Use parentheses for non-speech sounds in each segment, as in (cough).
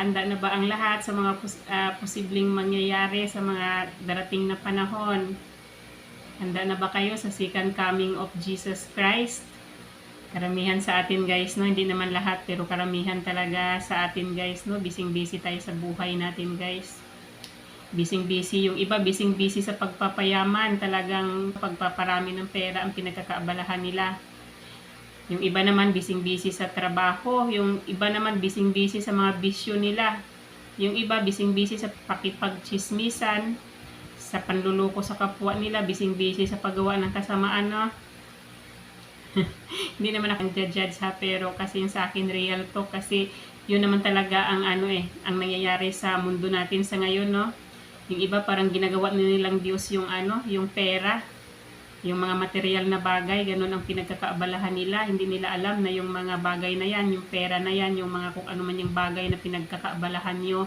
Nakahanda na ba ang lahat sa mga pos- ah, posibleng mangyayari sa mga darating na panahon? Handa na ba kayo sa second coming of Jesus Christ? Karamihan sa atin guys, no? Hindi naman lahat, pero karamihan talaga sa atin guys, no? Bising-busy tayo sa buhay natin guys. Bising-busy. Yung iba, bising-busy sa pagpapayaman. Talagang pagpaparami ng pera ang pinagkakaabalahan nila. Yung iba naman bising-busy sa trabaho, yung iba naman bising-busy sa mga bisyo nila. Yung iba bising-busy sa pakipagchismisan, sa panluloko sa kapwa nila, bising-busy sa paggawa ng kasamaan, no? (laughs) Hindi naman ako judge ha, pero kasi yung sa akin real to kasi yun naman talaga ang ano eh, ang nangyayari sa mundo natin sa ngayon, no? Yung iba parang ginagawa na nilang Diyos yung ano, yung pera, yung mga material na bagay, ganun ang pinagkakaabalahan nila. Hindi nila alam na yung mga bagay na yan, yung pera na yan, yung mga kung ano man yung bagay na pinagkakaabalahan nyo,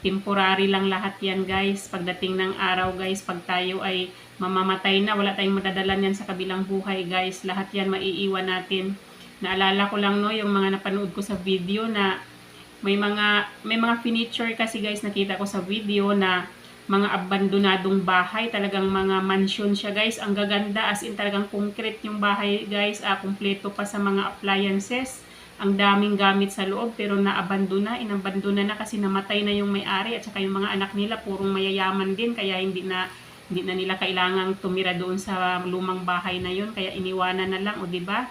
temporary lang lahat yan guys. Pagdating ng araw guys, pag tayo ay mamamatay na, wala tayong madadala yan sa kabilang buhay guys. Lahat yan maiiwan natin. Naalala ko lang no, yung mga napanood ko sa video na may mga may mga furniture kasi guys nakita ko sa video na mga abandonadong bahay, talagang mga mansion siya guys. Ang gaganda as in talagang concrete yung bahay guys, ah, kumpleto pa sa mga appliances. Ang daming gamit sa loob pero naabandona, inabandona na kasi namatay na yung may-ari at saka yung mga anak nila purong mayayaman din kaya hindi na hindi na nila kailangang tumira doon sa lumang bahay na yun kaya iniwanan na lang o di ba?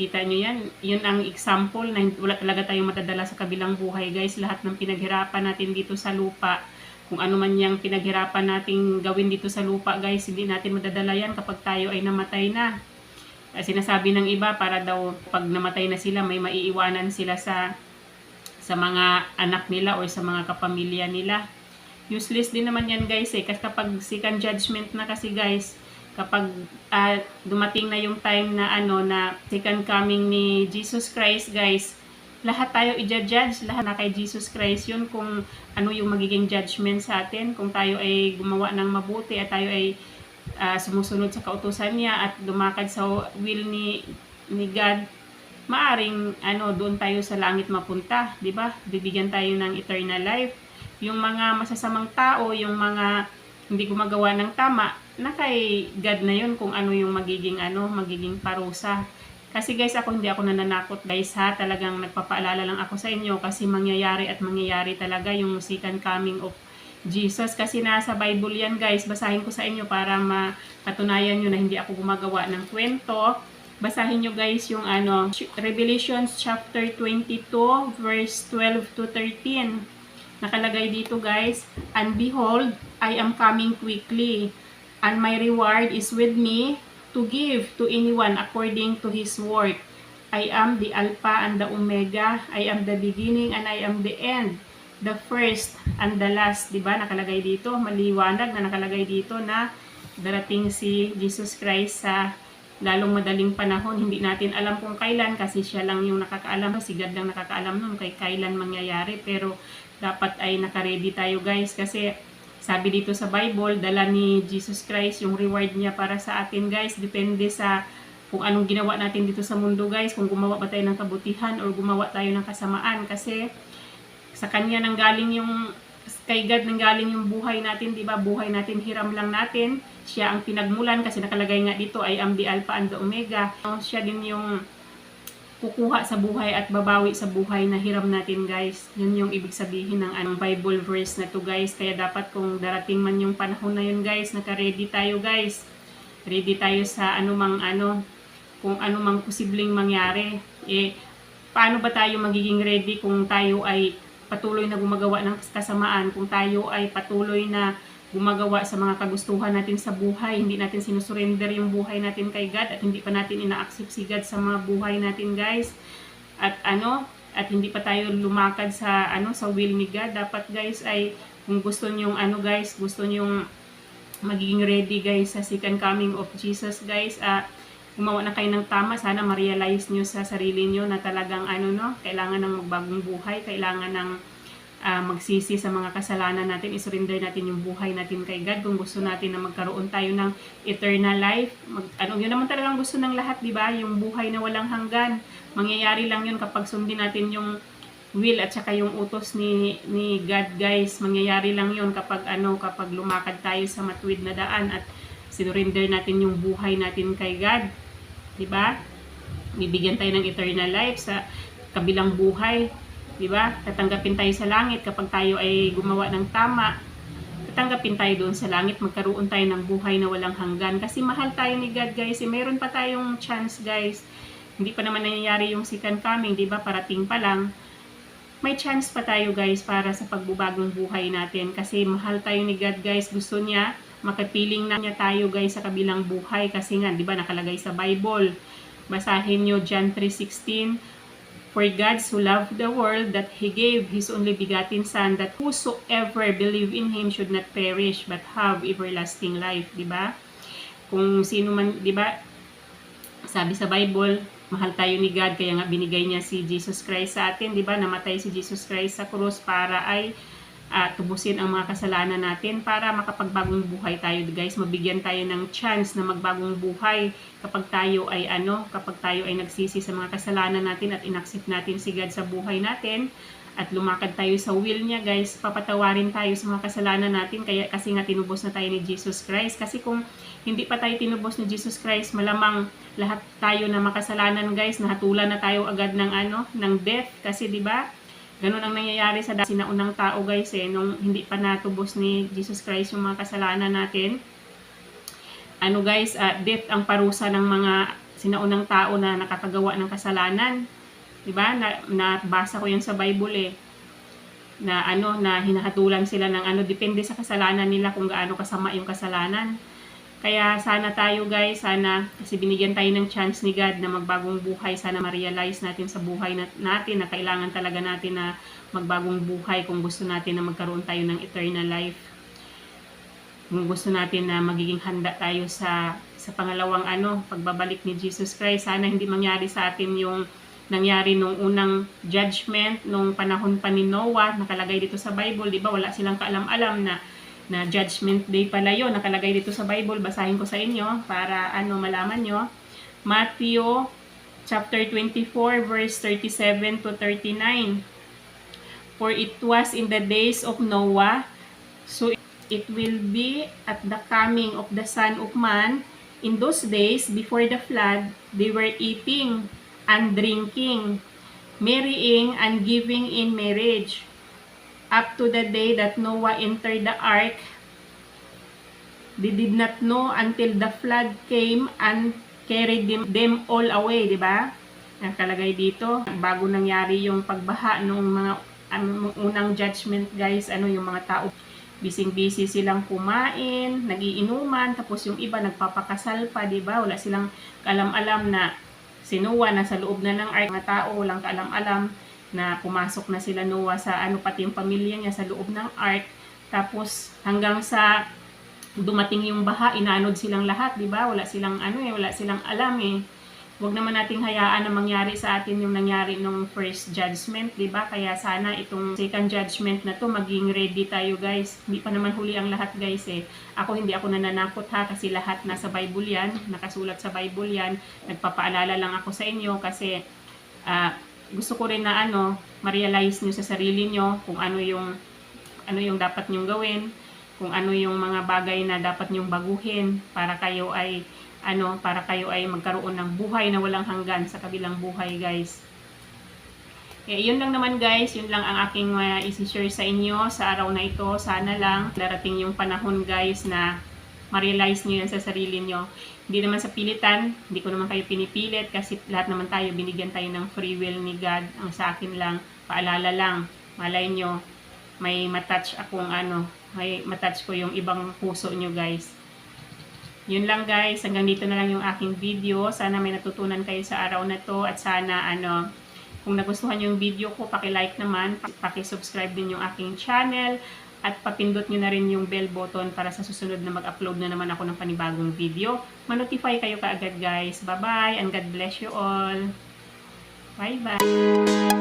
Kita nyo yan, yun ang example na wala talaga tayong matadala sa kabilang buhay guys. Lahat ng pinaghirapan natin dito sa lupa, kung ano man yung pinaghirapan nating gawin dito sa lupa guys, hindi natin madadala yan kapag tayo ay namatay na. Sinasabi ng iba para daw pag namatay na sila may maiiwanan sila sa sa mga anak nila o sa mga kapamilya nila. Useless din naman yan guys eh kasi kapag second judgment na kasi guys kapag ah, dumating na yung time na ano na second coming ni Jesus Christ guys lahat tayo i-judge, lahat na kay Jesus Christ yun kung ano yung magiging judgment sa atin, kung tayo ay gumawa ng mabuti at tayo ay ah, sumusunod sa kautusan niya at lumakad sa will ni ni God, maaring ano doon tayo sa langit mapunta, 'di ba? Bibigyan tayo ng eternal life. Yung mga masasamang tao, yung mga hindi gumagawa ng tama, na kay God na yun kung ano yung magiging ano, magiging parusa. Kasi guys, ako hindi ako nananakot guys ha. Talagang nagpapaalala lang ako sa inyo kasi mangyayari at mangyayari talaga yung second coming of Jesus. Kasi nasa Bible yan guys. Basahin ko sa inyo para mapatunayan nyo na hindi ako gumagawa ng kwento. Basahin nyo guys yung ano, Revelations chapter 22 verse 12 to 13. Nakalagay dito guys, And behold, I am coming quickly, and my reward is with me to give to anyone according to his work. I am the Alpha and the Omega. I am the beginning and I am the end. The first and the last. Diba? Nakalagay dito. Maliwanag na nakalagay dito na darating si Jesus Christ sa lalong madaling panahon. Hindi natin alam kung kailan kasi siya lang yung nakakaalam. Si God lang nakakaalam nun kay kailan mangyayari. Pero dapat ay nakaredy tayo guys kasi sabi dito sa Bible, dala ni Jesus Christ yung reward niya para sa atin guys. Depende sa kung anong ginawa natin dito sa mundo guys. Kung gumawa ba tayo ng kabutihan or gumawa tayo ng kasamaan. Kasi sa Kanya nang galing yung kay God nang galing yung buhay natin, di ba? Buhay natin, hiram lang natin. Siya ang pinagmulan kasi nakalagay nga dito, I am the Alpha and the Omega. Siya din yung kukuha sa buhay at babawi sa buhay na hiram natin guys. Yun yung ibig sabihin ng anong Bible verse na to guys. Kaya dapat kung darating man yung panahon na yun guys, naka-ready tayo guys. Ready tayo sa anumang ano, kung anumang posibleng mangyari. Eh, paano ba tayo magiging ready kung tayo ay patuloy na gumagawa ng kasamaan, kung tayo ay patuloy na gumagawa sa mga kagustuhan natin sa buhay, hindi natin sinusurrender yung buhay natin kay God at hindi pa natin ina-accept si God sa mga buhay natin guys. At ano, at hindi pa tayo lumakad sa ano sa will ni God, dapat guys ay kung gusto niyo ano guys, gusto niyo magiging ready guys sa second coming of Jesus guys, ah gumawa na kayo ng tama, sana ma-realize nyo sa sarili nyo na talagang ano no, kailangan ng magbagong buhay, kailangan ng ah, magsisi sa mga kasalanan natin, isurrender natin yung buhay natin kay God kung gusto natin na magkaroon tayo ng eternal life. Mag, ano, yun naman talagang gusto ng lahat, di ba? Yung buhay na walang hanggan. Mangyayari lang yun kapag sundin natin yung will at saka yung utos ni ni God guys. Mangyayari lang yun kapag ano kapag lumakad tayo sa matuwid na daan at sinurinder natin yung buhay natin kay God. 'Di ba? Bibigyan tayo ng eternal life sa kabilang buhay. 'Di ba? Tatanggapin tayo sa langit kapag tayo ay gumawa ng tama. Tatanggapin tayo doon sa langit, magkaroon tayo ng buhay na walang hanggan. Kasi mahal tayo ni God guys. Eh, meron pa tayong chance guys. Hindi pa naman nangyayari yung second coming, 'di ba? Parating pa lang may chance pa tayo guys para sa pagbubagong buhay natin kasi mahal tayo ni God guys gusto niya makapiling na niya tayo guys sa kabilang buhay kasi nga di ba nakalagay sa Bible basahin nyo John 3.16 For God so loved the world that He gave His only begotten Son that whosoever believe in Him should not perish but have everlasting life ba kung sino man ba sabi sa Bible, mahal tayo ni God kaya nga binigay niya si Jesus Christ sa atin, ba? Namatay si Jesus Christ sa krus para ay ah, tubusin ang mga kasalanan natin para makapagbagong buhay tayo, guys. Mabigyan tayo ng chance na magbagong buhay kapag tayo ay ano, kapag tayo ay nagsisi sa mga kasalanan natin at inaccept natin si God sa buhay natin at lumakad tayo sa will niya guys, papatawarin tayo sa mga kasalanan natin kaya kasi nga tinubos na tayo ni Jesus Christ kasi kung hindi pa tayo tinubos ni Jesus Christ, malamang lahat tayo na makasalanan guys, nahatulan na tayo agad ng ano, ng death kasi 'di ba? Ganun ang nangyayari sa dati sinaunang tao guys eh, nung hindi pa natubos ni Jesus Christ yung mga kasalanan natin. Ano guys, ah, death ang parusa ng mga sinaunang tao na nakakagawa ng kasalanan. 'Di ba? Na, nabasa ko 'yan sa Bible eh na ano na hinahatulan sila ng ano depende sa kasalanan nila kung gaano kasama yung kasalanan. Kaya sana tayo guys, sana kasi binigyan tayo ng chance ni God na magbagong buhay, sana ma-realize natin sa buhay nat- natin na kailangan talaga natin na magbagong buhay kung gusto natin na magkaroon tayo ng eternal life. Kung gusto natin na magiging handa tayo sa sa pangalawang ano, pagbabalik ni Jesus Christ, sana hindi mangyari sa atin yung nangyari nung unang judgment nung panahon pa ni Noah, nakalagay dito sa Bible, 'di ba? Wala silang kaalam-alam na na judgment day pala yun, nakalagay dito sa Bible, basahin ko sa inyo para ano malaman nyo. Matthew chapter 24 verse 37 to 39. For it was in the days of Noah, so it will be at the coming of the Son of Man. In those days, before the flood, they were eating and drinking, marrying and giving in marriage, up to the day that Noah entered the ark. They did not know until the flood came and carried them, them all away, di ba? Nakalagay dito, bago nangyari yung pagbaha nung mga ang unang judgment guys, ano yung mga tao bising-busy silang kumain, nagiinuman, tapos yung iba nagpapakasal pa, di ba? Wala silang kalam-alam na si Noah nasa loob na ng ark, mga tao walang kaalam-alam na pumasok na sila Noah sa ano pati yung pamilya niya sa loob ng ark. Tapos hanggang sa dumating yung baha, inanod silang lahat, 'di ba? Wala silang ano eh, wala silang alam eh. Huwag naman nating hayaan na mangyari sa atin yung nangyari nung first judgment, 'di ba? Kaya sana itong second judgment na to maging ready tayo, guys. Hindi pa naman huli ang lahat, guys eh. Ako hindi ako nananakot ha kasi lahat nasa Bible 'yan, nakasulat sa Bible 'yan. Nagpapaalala lang ako sa inyo kasi ah gusto ko rin na ano, ma-realize nyo sa sarili nyo kung ano yung ano yung dapat nyong gawin, kung ano yung mga bagay na dapat nyong baguhin para kayo ay ano, para kayo ay magkaroon ng buhay na walang hanggan sa kabilang buhay, guys. Eh, yun lang naman guys, yun lang ang aking uh, isi-share sa inyo sa araw na ito. Sana lang darating yung panahon guys na ma-realize nyo yan sa sarili nyo. Hindi naman sa pilitan, hindi ko naman kayo pinipilit kasi lahat naman tayo, binigyan tayo ng free will ni God. Ang sa akin lang, paalala lang, malay nyo, may matouch akong ano, may matouch ko yung ibang puso nyo guys. Yun lang guys, hanggang dito na lang yung aking video. Sana may natutunan kayo sa araw na to at sana ano, kung nagustuhan yung video ko, paki-like naman, paki-subscribe din yung aking channel at papindot nyo na rin yung bell button para sa susunod na mag-upload na naman ako ng panibagong video. Manotify kayo kaagad guys. Bye-bye and God bless you all. Bye-bye.